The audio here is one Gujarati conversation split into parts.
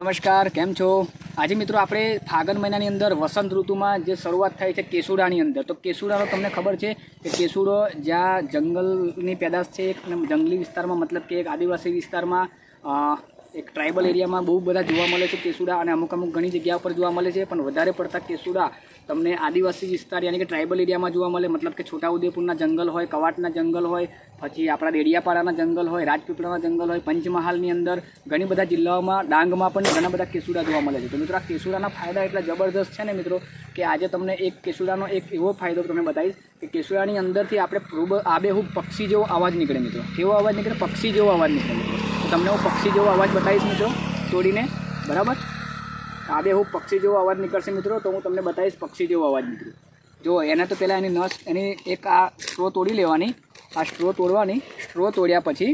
નમસ્કાર, કેમ છો? આજે મિત્રો આપણે ફાગણ મહિનાની અંદર વસંત ઋતુમાં જે શરૂઆત થાય છે કેસુડાની અંદર. તો કેસુડાનો તમને ખબર છે કે કેસુડો જ્યાં જંગલની પેદાશ છે, એક જંગલી વિસ્તારમાં, મતલબ કે એક આદિવાસી વિસ્તારમાં એક ટ્રાઇબલ એરિયામાં બહુ બધા જોવા મળે છે કેસુડા અને અમુક અમુક ઘણી જગ્યા પર જોવા મળે છે, પણ વધારે પડતા કેસુડા તમને આદિવાસી વિસ્તાર યાની કે ટ્રાઇબલ એરિયામાં જોવા મળે, મતલબ કે છોટાઉદેપુરના જંગલ હોય, કવાટના જંગલ હોય, પછી આપણા દેડિયાપાડાના જંગલ હોય, રાજપીપળાના જંગલ હોય, પંચમહાલની અંદર ઘણી બધા જિલ્લાઓમાં ડાંગમાં પણ ઘણા બધા કેસુડા જોવા મળે છે. તો મિત્રો આ કેસુડાના ફાયદા એટલા જબરદસ્ત છે ને મિત્રો કે આજે તમને એક કેસુડાનો એક એવો ફાયદો તમને બતાવીશ કે કેસુડાની અંદરથી આપણે આબેહૂબ પક્ષી જેવો અવાજ નીકળે મિત્રો. કેવો અવાજ નીકળે? પક્ષી જેવો અવાજ નીકળે મિત્રો. તમને હું પક્ષી જેવો અવાજ બતાવીશ મિત્રો તોડીને બરાબર? આબેહૂબ પક્ષી જેવો અવાજ નીકળશે મિત્રો તો હું તમને બતાવીશ પક્ષી જેવો અવાજ મિત્રો. જો એને તો પહેલાં એની નસ એની એક આ સ્ટ્રો તોડી લેવાની આ સ્ટ્રો તોડવાની સ્ટ્રો તોડ્યા પછી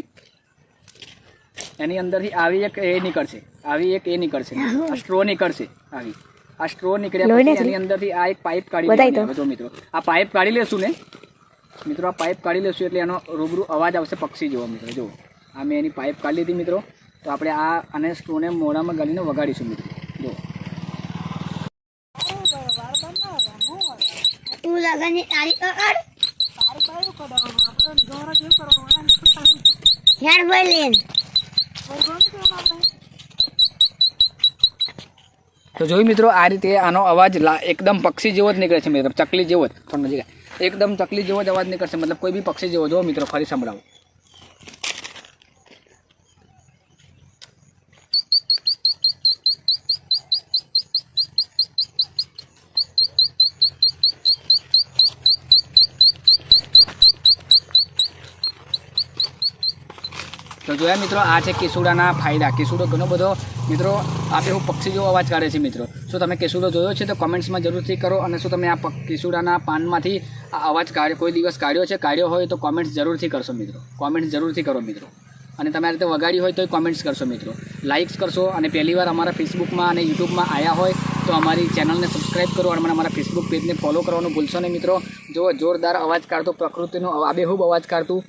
એની અંદરથી આવી એક એ નીકળશે આવી એક એ નીકળશે આ સ્ટ્રો નીકળશે આવી. આ સ્ટ્રો નીકળ્યા પછી એની અંદરથી આ એક પાઇપ કાઢી જો મિત્રો આ પાઇપ કાઢી લેશું ને મિત્રો આ પાઇપ કાઢી લેશું એટલે એનો રૂબરૂ અવાજ આવશે પક્ષી જેવો મિત્રો જો આ મેં એની પાઇપ કાઢી લીધી મિત્રો. તો આપણે આ અને સ્ટોને મોડામાં ગાલીને વગાડીશું મિત્રો. જો. તું લગનની તારીખ તો જોયું મિત્રો આ રીતે આનો અવાજ એકદમ પક્ષી જેવો જ નીકળે છે મિત્રો. ચકલી જેવો જ. થોડો નજીક. એકદમ ચકલી જેવો જ અવાજ નીકળશે. મતલબ કોઈ બી પક્ષી જેવો. જો મિત્રો ફરી સંભળાવો. તો જોયા મિત્રો, આ છે કેસુડાના ફાયદા. કેસુડો ઘણો બધો, મિત્રો, આપે હું પક્ષી જેવો અવાજ કાઢે છે મિત્રો. શું તમે કેસુડો જોયો છે તો કોમેન્ટ્સમાં જરૂરથી કરો અને શું તમે આ કેસુડાના પાનમાંથી આ અવાજ કાઢ્યો, કોઈ દિવસ કાઢ્યો છે? કાઢ્યો હોય તો કોમેન્ટ્સ જરૂરથી કરશો મિત્રો. કોમેન્ટ્સ જરૂરથી કરો મિત્રો. અને તમે આ રીતે વગાડી હોય તો કોમેન્ટ્સ કરશો મિત્રો. લાઇક્સ કરશો અને પહેલીવાર અમારા ફેસબુકમાં અને યુટ્યુબમાં આવ્યા હોય તો અમારી ચેનલને સબસ્ક્રાઇબ કરો અને અમારા ફેસબુક પેજને ફોલો કરવાનું ભૂલશો નહીં મિત્રો. જો જોરદાર અવાજ કાઢતો, પ્રકૃતિનો આબેહૂબ અવાજ કાઢતું.